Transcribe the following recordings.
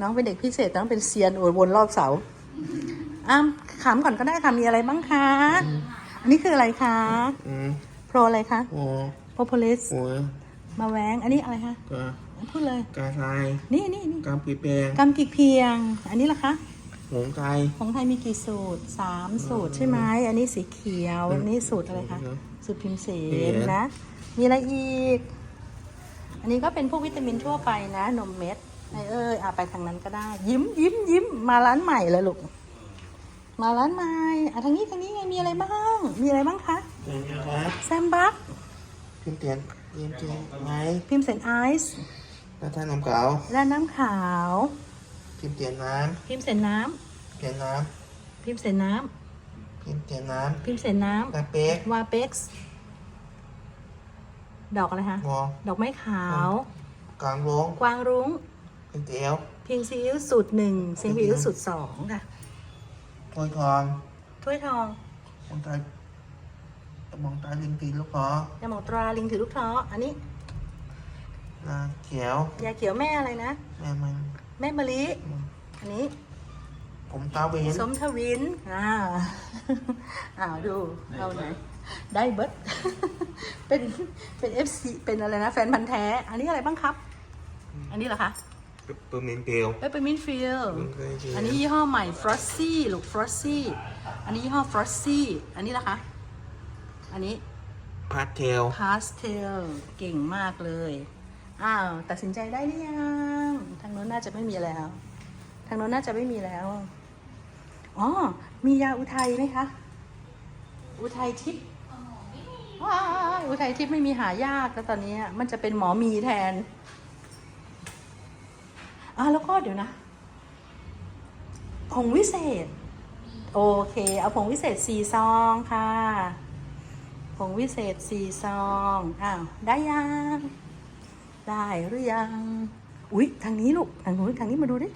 น้องเป็นเด็กพิเศษต้องเป็นเซียนโอยวนรอบเสาอ้ามขำก่อนก็ได้ค่ะมีอะไรบ้างคะ อันนี้คืออะไรคะอืมโปรอะไรคะหัวโปรโพลิสหัวมาแวง อันนี้อะไรคะกาพูดเลย กาทรายนี่นี่นี่กามปีแปลงกำกิกเพียง อันนี้ล่ะคะหงไทยของไทยมีกี่สูตรสามสูตรใช่ไหมอันนี้สีเขียว อันนี้สูตรอะไรคะ สูตรพิมพ์เสนนะ มีอะไรอีก อันนี้ก็เป็นพวกวิตามินทั่วไปนะ นมเม็ด ไอเอ้ยอะไปทางนั้นก็ได้ ยิ้มยิ้มยิ้มมาร้านใหม่เลยลูกมาร้านใหม่อะทางนี้ทางนี้ไงมีอะไรบ้าง มีอะไรบ้างคะเตียนครับแซมบักพิมพ์เตียนพิมพ์เตียนไม้พิมพ์เสนไอซ์แล้วท่านน้ำเก่าและน้ำขาว พิมพ์เตียนน้พิมพ์เสนน้ำเตียนน้ำพิมพ์เสนน้ำพิมพ์เตียนน้ำพิมพ์เสนน้ำกาเป๊กำวาเป็กซ์ดอกอะไรคะวอดอกไม้ขาวกลางวงกวางรุ้ง พิมพ์เตียวเพียงซีอิ๊วสูตรหนึ่งเซียงซีอิ๊วสูตรสองค่ะถ้วยทองถ้วยทองมองตายมองตายลิงตีลูกคอยาหมองตราลิงถือลูกท้ออันนี้นาเขียวยาเขียวแม่อะไรนะแม่มันแม่มะลิอันนี้ ผมตาเวนสมทวินอ่าอ้าวดูเอาไหนได้เบิร์ดเป็นเป็นเอฟซีเป็นอะไรนะ แฟนพันธ์แท้ อันนี้อะไรบ้างครับ อันนี้เหรอคะ เปอร์เมนเปลวเปปเปอร์มินฟิลเพิ่งเคยเจออัอันนี้ยี่ห้อใหม่ Frosty ลูก Frosty อันนี้ยี่ห้อ Frosty อันนี้ล่ะคะ อันนี้พาสเทล Pastel เก่งมากเลย อ้าวตัดสินใจได้หรือยังทางโน้นน่าจะไม่มีแล้ว ทางโน้นน่าจะไม่มีแล้วอ๋อมียาอุทัยไหมคะอุทัยทิพย์ว้ายอุทัยทิพย์ไม่มีหายากแล้วตอนนี้มันจะเป็นหมอมีแทน อ่าแล้วก็เดี๋ยวนะผงวิเศษ โอเค เอาผงวิเศษสี่ซองค่ะผงวิเศษสี่ซองอ้าวได้ยังได้หรือยังอุ๊ยทางนี้ลูกทางนู้นทางนี้มาดูดิ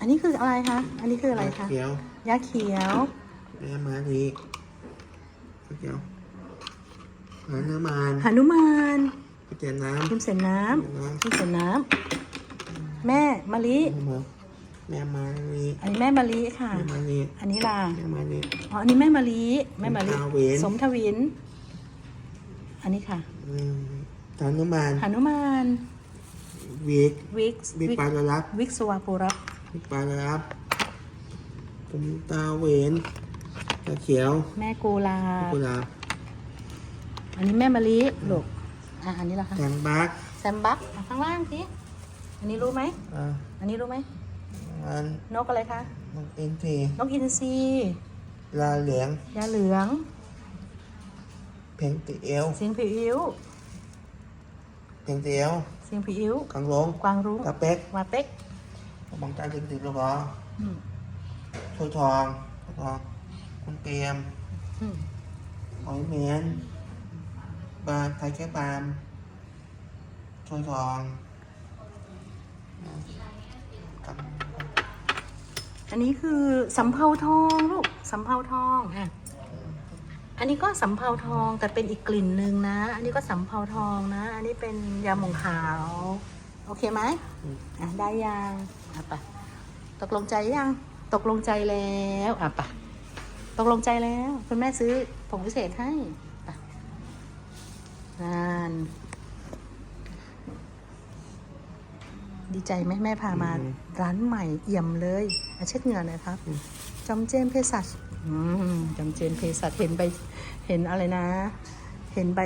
อันนี้คืออะไรคะอันนี้คืออะไรคะเขียวยาเขียวแม่มาดีเขียวหาเนื้อมันหนุมานเตียนน้พิมพ์เสนน้ำำพิมพ์เสนน้ำ แม่มะลิแม่มาลีอันนี้แม่มะลิค่ะ แม่มาลีอันนี้ล่ะแม่มาลีอ๋ออันนี้แม่มะลิแม่มะลิสมทวินสมทวินอันนี้ค่ะอืมทานน้ำมันหนุมานวิกวิกซ์วิกปลาละลับวิกสวาปุรับวิกปลาละลับผมตาเวนตาเขียว แม่กูลากุหลาบอันนี้แม่มะลิลูกอะอันนี้ล่ะคะแตงบักแซมบักอะข้างล่างสิ อันนี้รู้ไหม อ่าอันนี้รู้ไหมมันนกอะไรคะมันเป็นทีนกอินทรีลาเหลืองยาเหลือง เพลงตีเอวเสียงผิวอิ้ว เพลงตีเอวเสียงผิวอิ้ว กังลงกวางรุ้งกระเป็กวาเป็กมองตาลิงตีลูกคออืมถ้วยทองถ้วยทอง คุณเตรียมอืมหอยเมียนบานไทยแค่บานถ้วยทองกับ อันนี้คือสำเภาทองลูกสำเภาทองอะอันนี้ก็สำเภาทองแต่เป็นอีกกลิ่นหนึ่งนะ อันนี้ก็สำเภาทองนะ อันนี้เป็นยาหมองขาว โอเคไหมอะได้ยังอะไปตกลงใจยังตกลงใจแล้วอะไปตกลงใจแล้ว คุณแม่ซื้อผงพิเศษให้ไปนาน ดีใจไหมแม่พามาร้านใหม่เอี่ยมเลยอะเช็ดเหงื่อหน่อยครับจอมเจมส์เภสัชอืมจอมเจมส์เภสัชเห็นใบเห็นอะไรนะ เห็นใบ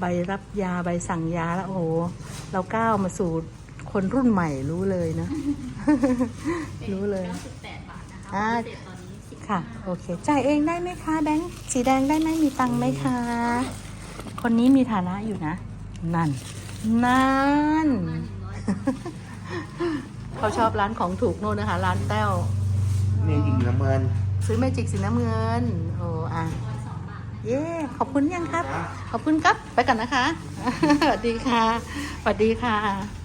ใบรับยาใบสั่งยาแล้วโอ้โหเราก้าวมาสู่คนรุ่นใหม่รู้เลยนะ รู้เลย98บาทนะคะอ่าพิเศษตอนนี้10ค่ะ โอเค จ่ายเองได้ไหมคะ แบงค์สีแดงได้ไหมมีตังค์ไหมคะ คนนี้มีฐานะอยู่นะ นั่น นั่น เขาชอบร้านของถูกโน่นนะคะ ร้านแต้วเมียหญิงละเมินซื้อเมจิกสีน้ำเงินโอ้อะเย้ขอบคุณยังครับ ขอบคุณครับ ไปก่อนนะคะสวัสดีค่ะสวัสดีค่ะ